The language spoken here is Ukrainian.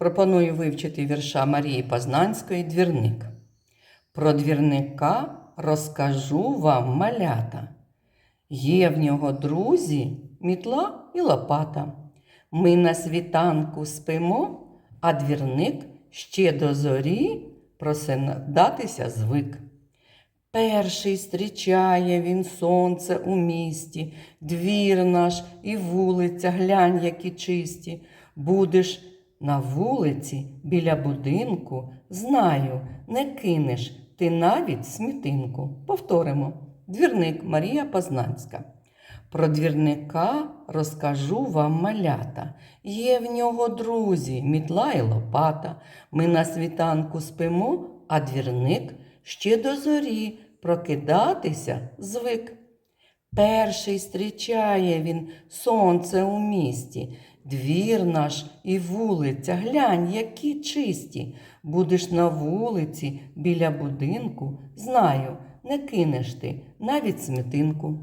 Пропоную вивчити вірша Марії Познанської Двірник. Про двірника розкажу вам малята. Є в нього друзі, мітла і лопата. Ми на світанку спимо, а двірник ще до зорі просинатися звик. Перший зустрічає він сонце у місті, двір наш і вулиця, глянь, які чисті. Будеш на вулиці біля будинку, знаю, не кинеш ти навіть смітинку. Повторимо. Двірник Марія Познанська. Про двірника розкажу вам малята. Є в нього друзі, мітла і лопата. Ми на світанку спимо, а двірник ще до зорі прокидатися звик. Перший зустрічає він сонце у місті, двір наш і вулиця, глянь, які чисті. Будеш на вулиці біля будинку, знаю, не кинеш ти навіть смітинку.